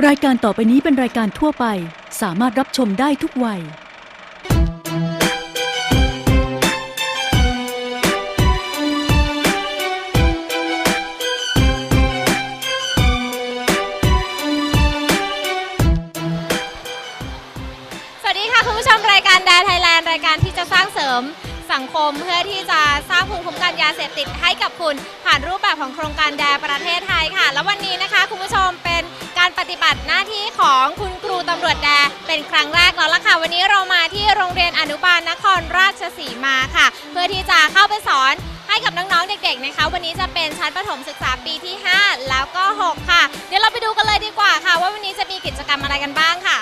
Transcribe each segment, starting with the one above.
รายการต่อไปนี้เป็นรายการทั่วไป สามารถรับชมได้ทุกวัย สวัสดีค่ะ คุณผู้ชมรายการแดนไทยแลนด์รายการที่จะสร้างเสริมสังคมเพื่อที่จะสร้างภูมิคุ้มกันยาเสพติดให้กับคุณ ผ่านรูปแบบของโครงการแดประเทศไทยค่ะ แล้ววันนี้นะคะ คุณผู้ชมเป็น การปฏิบัติหน้าที่ของคุณครูตำรวจแดเป็นครั้งแรกแล้วล่ะค่ะ วันนี้เรามาที่โรงเรียนอนุบาลนครราชสีมาค่ะ เพื่อที่จะเข้าไปสอนให้กับน้องๆเด็กๆนะคะ วันนี้จะเป็นชั้นประถมศึกษาปีที่ 5 แล้วก็ 6 ค่ะ เดี๋ยวเราไปดูกันเลยดีกว่าค่ะ ว่าวันนี้จะมีกิจกรรมอะไรกันบ้างค่ะ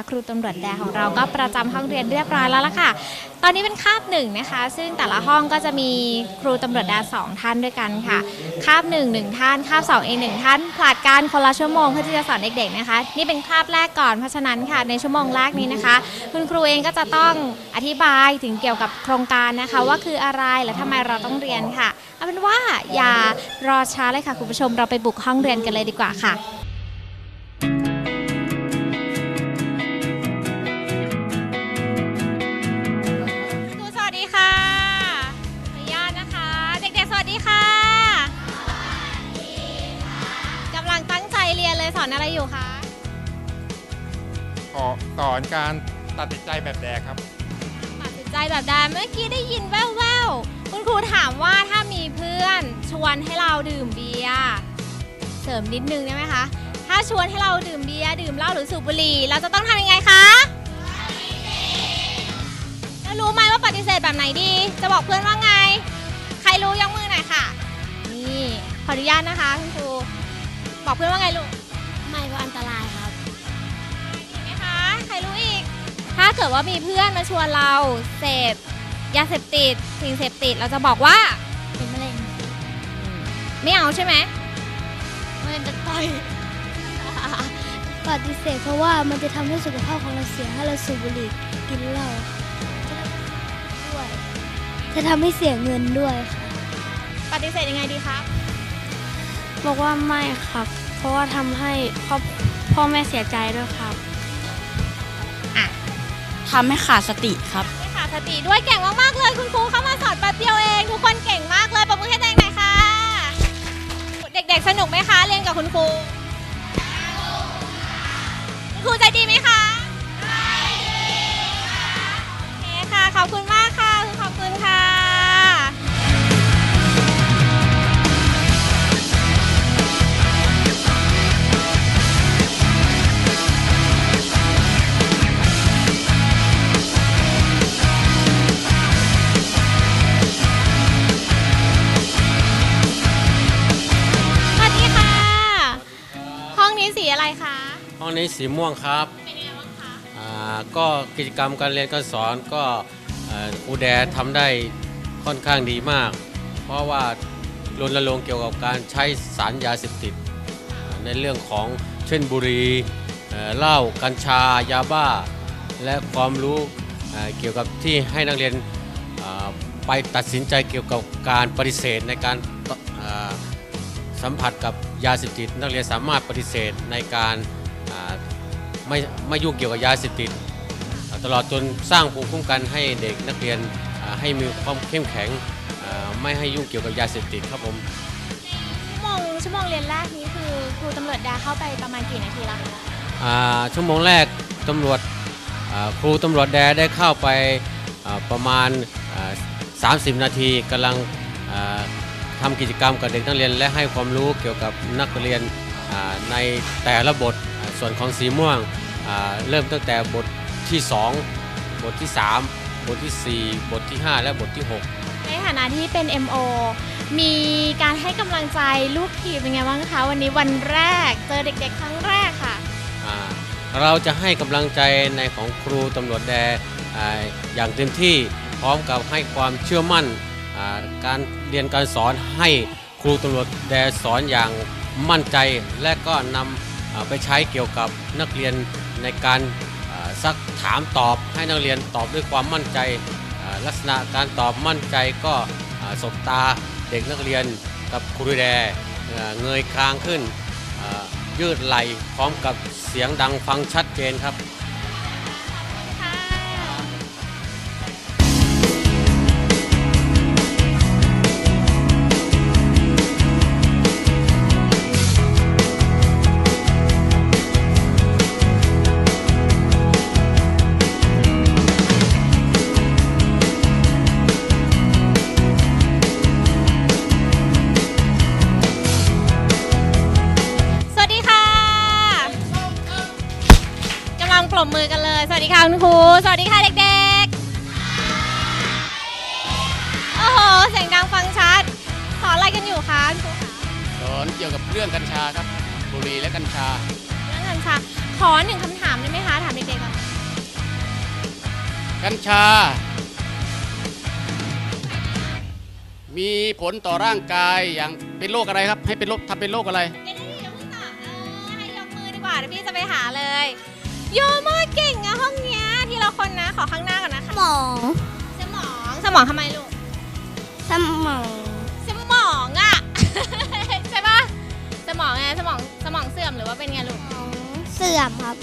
คะครูตำรวจแดของเราก็ประจำห้องเรียนเรียบร้อยแล้วล่ะค่ะ ตอนนี้เป็นคาบหนึ่งนะคะ ซึ่งแต่ละห้องก็จะมีครูตำรวจแดสองท่านด้วยกันค่ะ คาบหนึ่งหนึ่งท่าน คาบสองเองหนึ่งท่านผลัดกันคนละชั่วโมงเพื่อที่จะสอนเด็กๆนะคะ นี่เป็นคาบแรกก่อนเพราะฉะนั้นค่ะ ในชั่วโมงแรกนี้นะคะ คุณครูเองก็จะต้องอธิบายถึงเกี่ยวกับโครงการนะคะ ว่าคืออะไรและทำไมเราต้องเรียนค่ะเอาเป็นว่าอย่ารอช้าเลยค่ะคุณผู้ชมเราไปบุกห้องเรียนกันเลยดีกว่าค่ะ อนอะไรอยู่คะ ขอสอนการตัดสินใจแบบแดกครับ ตัดสินใจแบบใดเมื่อกี้ได้ยินแว่วๆ คุณครูถามว่าถ้ามีเพื่อนชวนให้เราดื่มเบียร์เสริมนิดนึงได้ไหมคะ ถ้าชวนให้เราดื่มเบียร์ดื่มเหล้าหรือสูบบุหรี่ เราจะต้องทำยังไงคะแล้วรู้ไหมว่าปฏิเสธแบบไหนดี จะบอกเพื่อนว่าไง ใครรู้ยกมือหน่อยค่ะ นี่ขออนุญาตนะคะคุณครูบอกเพื่อนว่าไงลูก เกิดว่ามีเพื่อนมาชวนเราเสพยาเสพติดสิ่งเสพติดเราจะบอกว่าเป็นมะเร็งไม่เอาใช่ไหมมะเร็งจะต่อยปฏิเสธเพราะว่ามันจะทำให้สุขภาพของเราเสียถ้าเราสูบบุหรี่กินเหล้าด้วยจะทำให้เสียเงินด้วยค่ะปฏิเสธยังไงดีครับบอกว่าไม่ครับ เพราะว่าทำให้ครอบพ่อแม่เสียใจด้วยครับ ทำให้ขาดสติครับ ไม่ขาดสติด้วยเก่งมากๆเลยคุณครูเข้ามาสอนแป๊บเดียวเอง ทุกคนเก่งมากเลยปรบมือให้ตัวเองหน่อยค่ะ เด็กๆ สนุกไหมคะ เรียนกับคุณครูคุณครูใจดีไหมคะใจดีค่ะ โอเคค่ะ ขอบคุณมาก นี้สีม่วงครับเป็นยังไงบ้างคะอ่าก็กิจกรรมการเรียนการสอนก็เอ่อครูแดทำได้ค่อนข้างดีมาก เพราะว่ารณรงค์เกี่ยวกับการใช้สารยาเสพติดอ่าในเรื่องของเช่นบุหรี่เอ่อเหล้ากัญชายาบ้า และความรู้เอ่อเกี่ยวกับที่ให้นักเรียนอ่าไปตัดสินใจเกี่ยวกับการปฏิเสธในการอ่า สัมผัสกับยาเสพติดนักเรียนสามารถปฏิเสธในการอ่า ไม่ไม่ยุ่งเกี่ยวกับยาเสพติดอ่าตลอดจนสร้างภูมิคุ้มกันให้เด็กนักเรียนอ่าให้มีความเข้มแข็งอ่าไม่ให้ยุ่งเกี่ยวกับยาเสพติดครับผมชั่วโมงชั่วโมงเรียนแรกนี้คือครูตำรวจดาเข้าไปประมาณกี่นาทีแล้วคะอ่าชั่วโมงแรกตำรวจอ่าครูตำรวจแดได้เข้าไปอ่าประมาณอ่า30 นาทีกำลังอ่าทำกิจกรรมกับเด็กนักเรียนและให้ความรู้เกี่ยวกับนักเรียนอ่าในแต่ละบทอ่า ส่วนของสีม่วงอ่าเริ่มตั้งแต่บทที่ 2 บทที่ 3 บทที่ 4 บทที่ 5 และบทที่ 6 ในฐานะที่เป็น MO มีการให้กำลังใจลูกทีมเป็นไงบ้างคะ วันนี้วันแรกเจอเด็กๆ ครั้งแรกค่ะอ่าเราจะให้กำลังใจในของครูตำรวจแดอ่าอย่างเต็มที่พร้อมกับให้ความเชื่อมั่นอ่าการเรียนการสอนให้ครูตำรวจแดสอนอย่างมั่นใจและก็นำอ่า ไปใช้เกี่ยวกับนักเรียนในการซักถามตอบให้นักเรียนตอบด้วยความมั่นใจ ลักษณะการตอบมั่นใจก็สบตาเด็กนักเรียนกับครูแดอ่เงยคางขึ้นยืดไหลพร้อมกับเสียงดังฟังชัดเจนครับ มือกันเลย สวัสดีค่ะคุณครู สวัสดีค่ะเด็กๆ โอ้โห เสียงดังฟังชัด สอนอะไรกันอยู่คะคุณครูคะสอนเกี่ยวกับเรื่องกัญชาครับ บุหรี่และกัญชา เรื่องกัญชา ขอหนึ่งคำถามได้ไหมคะ ถามเด็กๆก่อนกัญชา มีผลต่อร่างกายอย่างเป็นโรคอะไรครับ ให้เป็นโรคทำเป็นโรคอะไร เดี๋ยวๆอย่าเพิ่งตอบเออให้ยกมือดีกว่าเดี๋ยวพี่จะไปหาเลยโยมากเก่ง อนนะคะหมอสมอง สมองทำไมลูก สมอง สมองอะใช่ปะสมองไงสมองสมองเสื่อมหรือว่าเป็นไงลูก เสื่อมครับ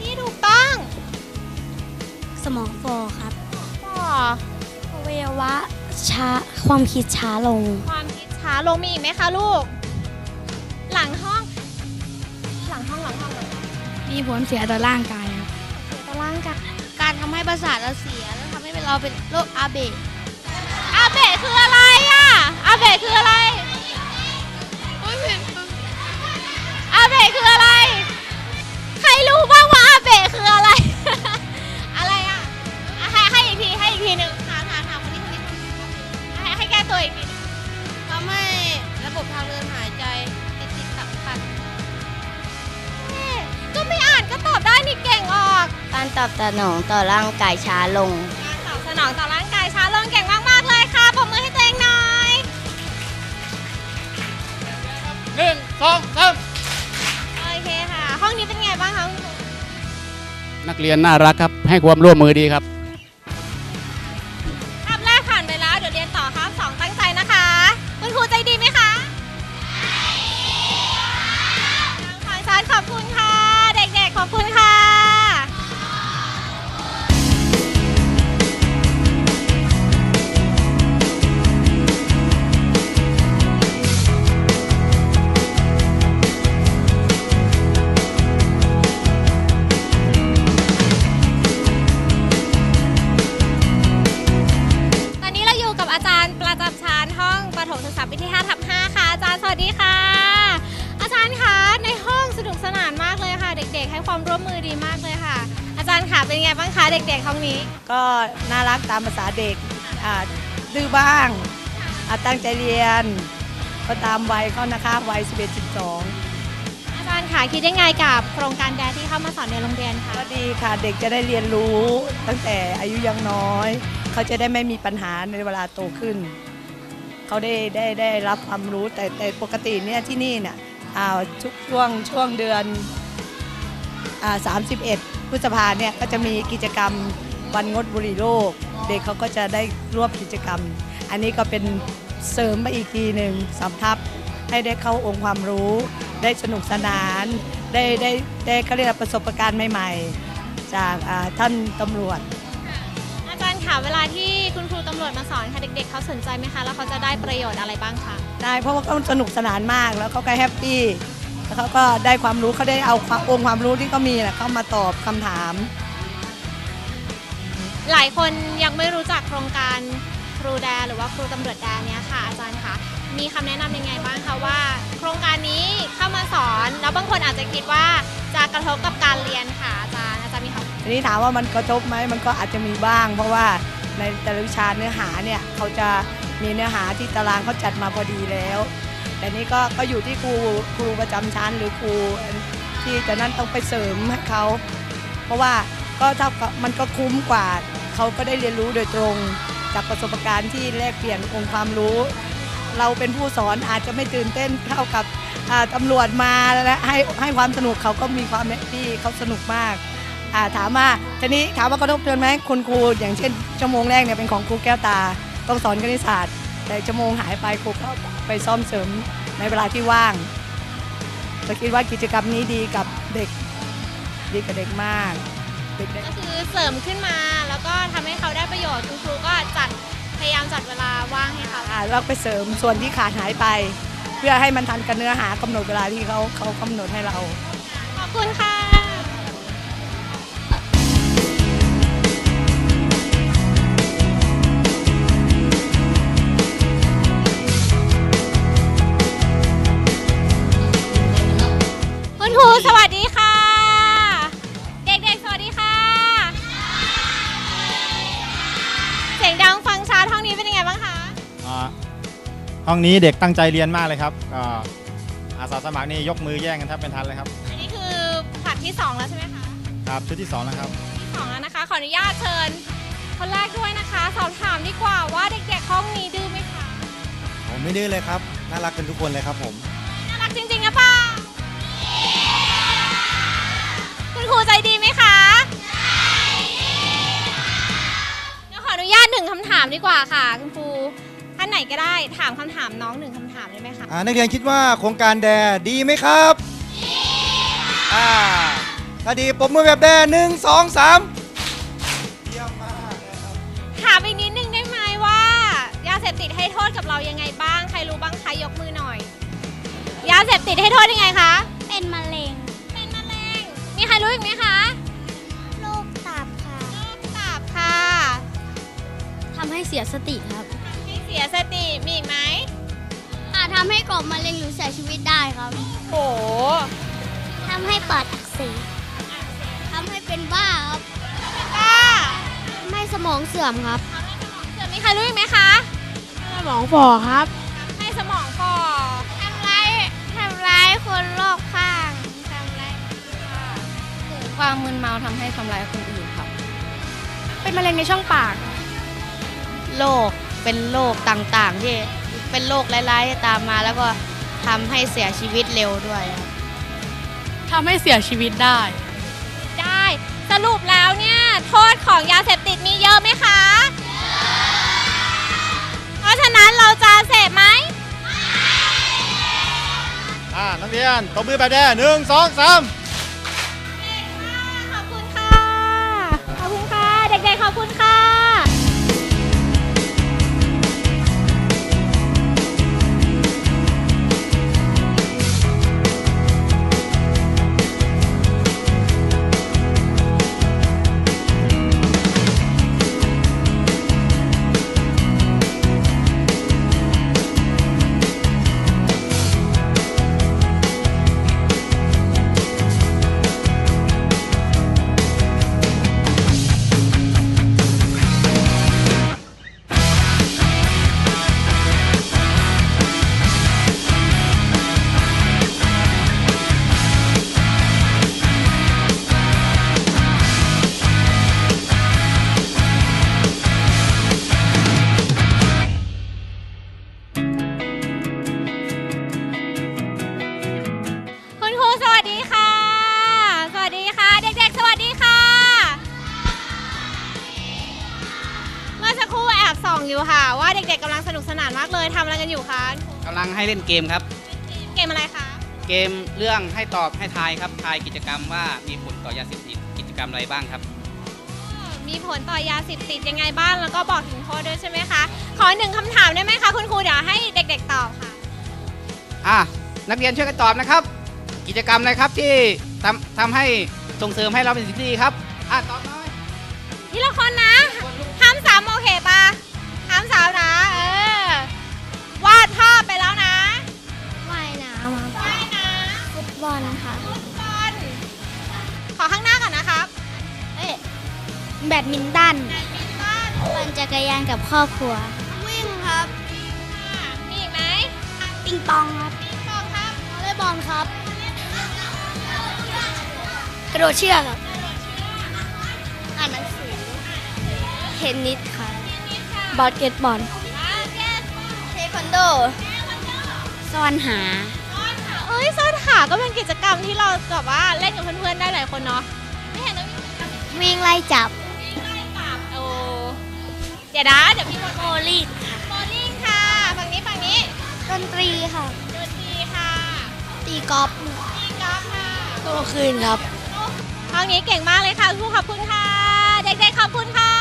นี่ถูกต้องสมองฟอครับอ๋ออวัยวะช้าความคิดช้าลง ความคิดช้าลงมีอีกไหมคะลูก หลังห้อง หลังห้องหลังห้องหลังห้องมีผลเสียต่อร่างกาย ให้ประสาทเราเสียแล้วทำให้เราเป็นโรคอาเบะอาเบะคืออะไรอะ นองต่อร่างกายช้าลง การตอบสนองต่อร่างกายช้าลงเก่งมาก ๆ เลยค่ะปรบมือให้ตัวเองหน่อยหนึ่งสองสามโอเคค่ะ ห้องนี้เป็นไงบ้างคะคุณครูนักเรียนน่ารักครับ ให้ความร่วมมือดีครับ ความร่วมมือดีมากเลยค่ะ อาจารย์ค่ะเป็นไงบ้างคะเด็กๆห้องนี้ ก็น่ารักตามภาษาเด็กอ่าดื้อบ้างอ่าตั้งใจเรียน ก็ตามวัยเขานะคะวัย11 12 อาจารย์ค่ะคิดยังไงกับโครงการแดดที่เข้ามาสอนในโรงเรียนคะก็ดีค่ะเด็กจะได้เรียนรู้ตั้งแต่อายุยังน้อย เขาจะได้ไม่มีปัญหาในเวลาโตขึ้น เขาได้ได้ได้รับความรู้แต่แต่ปกติเนี่ยที่นี่เนี่ยอ่าชุกช่วงช่วงเดือนอ่า 31 พฤษภาเนี่ยก็จะมีกิจกรรมวันงดบุหรี่โลก เด็กเขาก็จะได้ร่วมกิจกรรม อันนี้ก็เป็นเสริมไปอีกทีหนึ่งสำทับให้ได้เข้าองค์ความรู้ ได้สนุกสนาน ได้ได้ได้เขาเรียกว่าประสบการณ์ใหม่ ๆ จากอ่าท่านตำรวจอาจารย์ค่ะเวลาที่คุณครูตำรวจมาสอนค่ะเด็กๆเขาสนใจไหมคะแล้วเขาจะได้ประโยชน์อะไรบ้างคะได้เพราะว่าเขาสนุกสนานมากแล้วเขาก็แฮปปี้ แล้วเขาก็ได้ความรู้เขาได้เอาความองค์ความรู้ที่เขามีนะเข้ามาตอบคำถาม หลายคนยังไม่รู้จักโครงการครูแดหรือว่าครูตำรวจแดเนี่ยค่ะอาจารย์คะมีคำแนะนำยังไงบ้างคะว่า โครงการนี้เข้ามาสอนแล้วบางคนอาจจะคิดว่าจะกระทบกับการเรียนค่ะอาจารย์อาจารย์มีคำ ทีนี้ถามว่ามันกระทบไหมมันก็อาจจะมีบ้าง เพราะว่าในแต่ละวิชาเนื้อหาเนี่ยเขาจะมีเนื้อหาที่ตารางเขาจัดมาพอดีแล้ว แต่นี่ก็ก็อยู่ที่ครูครูประจำชั้นหรือครูที่จะนั่นต้องไปเสริมให้เขาเพราะว่าก็เท่ากับมันก็คุ้มกว่าเขาก็ได้เรียนรู้โดยตรง จากประสบการณ์ที่แลกเปลี่ยนองค์ความรู้ เราเป็นผู้สอนอาจจะไม่ตื่นเต้นเท่ากับตำรวจมาแล้วให้ให้ความสนุกเขาก็มีความที่เขาสนุกมากาถามว่าทีนี้ถามว่ากระทบเตือนไหมคุณครูอย่างเช่นชั่วโมงแรกเนี่ยเป็นของครูแก้วตา ต้องสอนคณิตศาสตร์ แต่ชั่วโมงหายไปครูก็ไปซ่อมเสริมในเวลาที่ว่างเราคิดว่ากิจกรรมนี้ดีกับเด็กดีกับเด็กมากเด็กก็คือเสริมขึ้นมาแล้วก็ทำให้เขาได้ประโยชน์คุณครูก็จัดพยายามจัดเวลาว่างให้เขาๆอ่าเราไปเสริมส่วนที่ขาดหายไป เพื่อให้มันทันกับเนื้อหากำหนดเวลาที่เขาเขากำหนดให้เรา ขอบคุณค่ะ ห้องนี้เด็กตั้งใจเรียนมากเลยครับก็อาสาสมัครนี่ยกมือแย่งกันแทบเป็นทันเลยครับ อันนี้คือผลัดที่ 2 แล้วใช่ไหมคะครับชุดที่สองแล้วครับ ที่สองแล้วนะคะ ขออนุญาตเชิญคนแรกด้วยนะคะ สอบถามดีกว่าว่าเด็กๆห้องนี้ดื้อไหมคะผมไม่ดื้อเลยครับ น่ารักกันทุกคนเลยครับผม น่ารักจริงๆนะเปล่าคุณครูใจดีไหมคะเดี๋ยวขออนุญาตหนึ่งคำถามดีกว่าค่ะ คุณครูท่าน ไหนก็ได้ถามคำถามน้องหนึ่งคำถามได้ไหมคะอ่านักเรียนคิดว่าโครงการแดดีไหมครับดีอ่าถ้าดีปรบมือแบบแดหนึ่งสองสามเยี่ยมมากเลยครับถามอีกนิดนึงได้ไหมว่ายาเสพติดให้โทษกับเรายังไงบ้าง ใครรู้บ้างคะยกมือหน่อย ยาเสพติดให้โทษยังไงคะ เป็นมะเร็งเป็นมะเร็ง มีใครรู้อีกไหมคะโรคตับค่ะ โรคตับค่ะ ทำให้เสียสติครับให้เสียสติมีอีกไหมอาจทำให้ก่อมะเร็งหรือเสียชีวิตได้ครับโหทำให้ปอดอักเสบทำให้เป็นบ้าครับป้าทำให้สมองเสื่อมครับเดี๋ยวมีใครรู้อีกไหมคะสมองฝ่อครับ ให้สมองฝ่อทำร้ายทำร้ายคนรอบข้างทำร้ายความมึนเมาทำให้ทำร้ายคนอื่นครับ เป็นมะเร็งในช่องปาก โรค เป็นโรคต่างๆ ที่เป็นโรคร้ายๆตามมา แล้วก็ทำให้เสียชีวิตเร็วด้วยครับทำให้เสียชีวิตได้ ได้ สรุปแล้วเนี่ย โทษของยาเสพติดมีเยอะไหมคะ เพราะฉะนั้นเราจะเสพไหม อ่านักเรียนตบมือแบบแดหนึ่งสองสาม มครับ เกมอะไรคะ เกมเรื่องให้ตอบให้ทายครับทายกิจกรรมว่ามีผลต่อยาเสพติดกิจกรรมอะไรบ้างครับ มีผลต่อยาเสพติดยังไงบ้างแล้วก็บอกถึงโทษด้วยใช่ไหมคะ ขอหนึ่งคำถามได้ไหมคะคุณครูเดี๋ยวให้เด็ก ๆ ตอบค่ะ อะนักเรียนช่วยกันตอบนะครับ กิจกรรมอะไรครับที่ทำทำให้ส่งเสริมให้เราเป็นสิ่งที่ดีครับอะตอบหน่อย ทีละคนนะ แบดมินตันแบดมินตันปั่นจักรยานกับครอบครัว วิ่งครับค่ะมีอีกไหมปิงปองครับปิงปองครับวอลเลย์บอลครับ กระโดดเชือกครับอ่านหนังสือเทนนิสค่ะบาสเกตบอลบาสเกตบอลเทควันโดซ่อนหาเอ้ยซ่อนขาก็เป็นกิจกรรมที่เราแบบว่าเล่นกับเพื่อนๆได้หลายคนเนาะไม่เห็นต้องมีกิจกรรมวิ่งไล่จับ ดี๋ยวนะเดี๋ยวพี่บอลโบลิ่งโบลิ่งค่ะ ฝั่งนี้ฝั่งนี้ดนตรีค่ะ ดนตรีค่ะ ตีกอล์ฟตีกอล์ฟค่ะโตคืนครับห้องนี้เก่งมากเลยค่ะคุณครูขอบคุณค่ะ เด็กๆขอบคุณค่ะ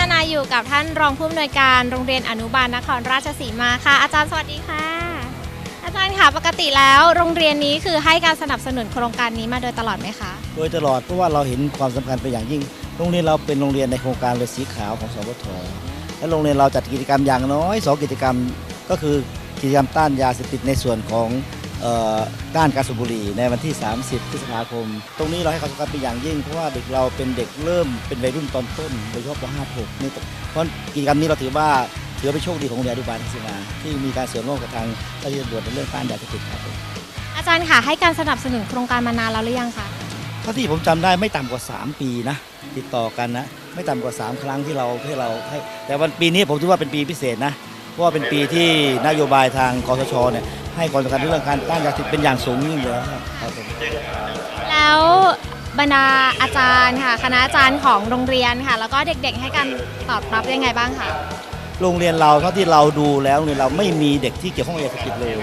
นานาอยู่กับท่านรองผู้อำนวยการโรงเรียนอนุบาลนครราชสีมาค่ะ อาจารย์สวัสดีค่ะ อาจารย์ค่ะปกติแล้วโรงเรียนนี้คือให้การสนับสนุนโครงการนี้มาโดยตลอดไหมคะโดยตลอดเพราะว่าเราเห็นความสำคัญเป็นอย่างยิ่ง โรงเรียนเราเป็นโรงเรียนในโครงการเรือสีขาวของสวทและโรงเรียนเราจัดกิจกรรมอย่างน้อยสองกิจกรรมก็คือกิจกรรมต้านยาเสพติดในส่วนของ เอ่อต้านการสูบบุหรี่ในวันที่ 30 พฤษภาคม ตรงนี้เราให้ความสำคัญเป็นอย่างยิ่ง เพราะว่าเด็กเราเป็นเด็กเริ่มเป็นวัยรุ่นตอนต้นโดยเฉพาะป .5 6นี่เพราะกิจกรรมนี้เราถือว่าถือว่าเป็นโชคดีของโรงเรียนอนุบาลที่มาที่มีการเสริมร่วมกับทางเจ้าหน้าที่ตำรวจในเรื่องต้านยาเสพติดครับอาจารย์ค่ะให้การสนับสนุนโครงการมานานแล้วหรือยังคะเท่าที่ผมจำได้ไม่ต่ำกว่า 3 ปีนะติดต่อกันนะไม่ต่ำกว่า 3 ครั้งที่เราให้เราให้แต่วันปีนี้ผมถือว่าเป็นปีพิเศษนะ เพราะว่าเป็นปีที่นโยบายทางกสชเนี่ยให้ความสำคัญเรื่องการต้านยาเสพติดเป็นอย่างสูงยิ่งเลยครับผมแล้วบรรดาอาจารย์ค่ะคณะอาจารย์ของโรงเรียนค่ะ แล้วก็เด็กๆให้การตอบรับยังไงบ้างคะโรงเรียนเราเท่าที่เราดูแล้วเนี่ยเราไม่มีเด็กที่เกี่ยวข้องกับยาเสพติดเลย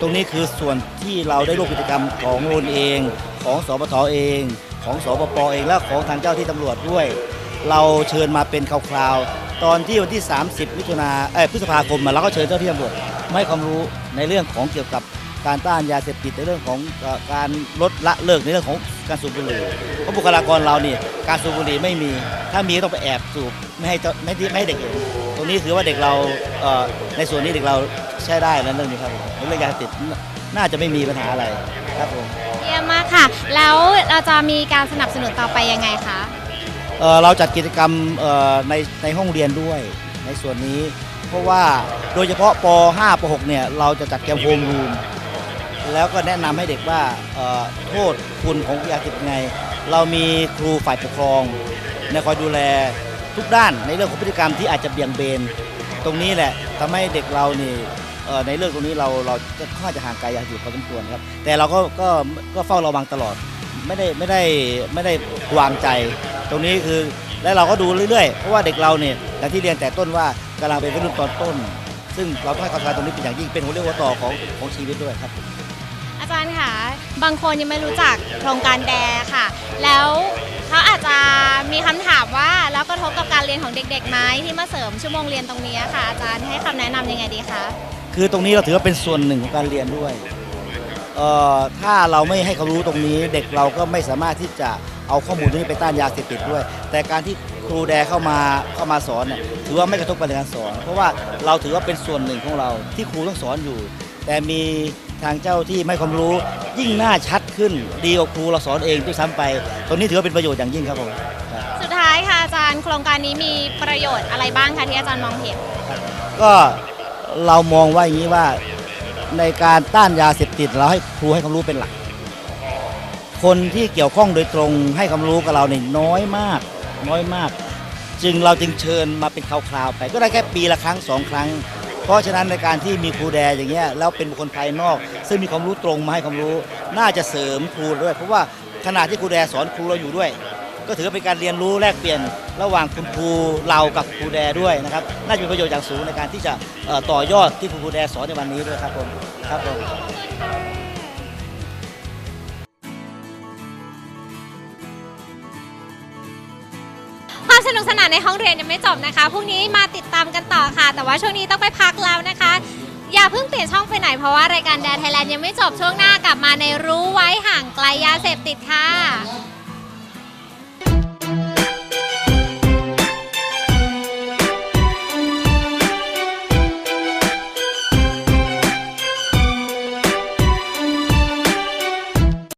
ตรงนี้คือส่วนที่เราได้ร่วมกิจกรรมของโรงเรียนเอง ของสปทเอง ของสปปเองและของทางเจ้าที่ตำรวจด้วย เราเชิญมาเป็นคราวๆ ตอนที่วันที่ 30มิถุนาเอ้ยพฤษภาคมมาเราก็เชิญเจ้าที่ตำรวจมาให้ความรู้ในเรื่องของเกี่ยวกับการต้านยาเสพติดในเรื่องของเอ่อการลดละเลิกในเรื่องของการสูบบุหรี่เพราะบุคลากรเราเนี่ยการสูบบุหรี่ไม่มี ถ้ามีก็ต้องไปแอบสูบไม่ให้เจ้าไม่ให้ไม่ให้เด็กเห็นตรงนี้ถือว่าเด็กเราเอ่อในส่วนนี้เด็กเราใช้ได้แล้วเรื่องนี้ครับผมเรื่องยาเสพติดน่าจะไม่มีปัญหาอะไรครับผม เยี่ยมมากค่ะ แล้วเราจะมีการสนับสนุนต่อไปยังไงคะ เเราจัดกิจกรรมในในห้องเรียนด้วยในส่วนนี้ เพราะว่าโดยเฉพาะป .5 ป .6 เนี่ยเราจะจัดแกมโฮมรูมแล้วก็แนะนำให้เด็กว่าโทษคุณของยาเสพติดไง เรามีครูฝ่ายปกครองในคอยดูแลทุกด้านในเรื่องของพฤติกรรมที่อาจจะเบี่ยงเบน ตรงนี้แหละทำให้เด็กเรานี่ในเรื่องตรงนี้เราเราจะค่อนข้างจะห่างไกลยาเสพติดพอสมควรครับ แต่เราก็ก็ก็เฝ้าระวังตลอดไม่ได้ไม่ได้ไม่ได้วางใจ ตรงนี้คือและเราก็ดูเรื่อยๆ เพราะว่าเด็กเราเนี่ยอย่างที่เรียนแต่ต้นว่ากำลังเป็นวัยรุ่นตอนต้น ซึ่งเราต้องให้ความสำคัญตรงนี้เป็นอย่างยิ่งเป็นหัวเรี่ยวหัวต่อของของชีวิตด้วยครับ อาจารย์ค่ะบางคนยังไม่รู้จักโครงการแดค่ะ แล้วเขาอาจจะมีคำถามว่าแล้วกระทบกับการเรียนของเด็กๆไหมที่มาเสริมชั่วโมงเรียนตรงนี้ค่ะ อาจารย์ให้คำแนะนำยังไงดีคะคือตรงนี้เราถือว่าเป็นส่วนหนึ่งของการเรียนด้วยเอ่อถ้าเราไม่ให้เขารู้ตรงนี้ เด็กเราก็ไม่สามารถที่จะ เอาข้อมูลตรงนี้ไปต้านยาเสพติดด้วย แต่การที่ครูแดเข้ามาเข้ามาสอนเนี่ยถือว่าไม่กระทบกับการสอน เพราะว่าเราถือว่าเป็นส่วนหนึ่งของเราที่ครูต้องสอนอยู่ แต่มีทางเจ้าที่ไม่ความรู้ยิ่งหน้าชัดขึ้น ดีกว่าครูเราสอนเองด้วยซ้ำไปตรงนี้ถือว่าเป็นประโยชน์อย่างยิ่งครับผมครับสุดท้ายค่ะอาจารย์โครงการนี้มีประโยชน์อะไรบ้างคะที่อาจารย์มองเห็น ก็เรามองว่าอย่างนี้ว่าในการต้านยาเสพติดเราให้ครูให้ความรู้เป็นหลัก คนที่เกี่ยวข้องโดยตรงให้ความรู้กับเราเนี่ยน้อยมาก น้อยมาก จึงเราจึงเชิญมาเป็นคราวๆไป ก็ได้แค่ปีละครั้งสองครั้ง เพราะฉะนั้นในการที่มีครูแดอย่างเงี้ยแล้วเป็นบุคคลภายนอก ซึ่งมีความรู้ตรงมาให้ความรู้ น่าจะเสริมครูด้วย เพราะว่าขณะที่ครูแดสอนครูเราอยู่ด้วย ก็ถือว่าเป็นการเรียนรู้แลกเปลี่ยน ระหว่างคุณครูเรากับครูแดด้วยนะครับน่าจะเป็นประโยชน์อย่างสูงในการที่จะต่อยอดที่คุณครูแดสอนในวันนี้ด้วยครับผมครับผม นุกสนานในห้องเรียนยังไม่จบนะคะพรุ่งนี้มาติดตามกันต่อค่ะ แต่ว่าช่วงนี้ต้องไปพักแล้วนะคะ อย่าเพิ่งเปลี่ยนช่องไปไหนเพราะว่ารายการแดนไทยแลนด์ยังไม่จบช่วงหน้ากลับมาในรู้ไว้ห่างไกลยาเสพติดค่ะ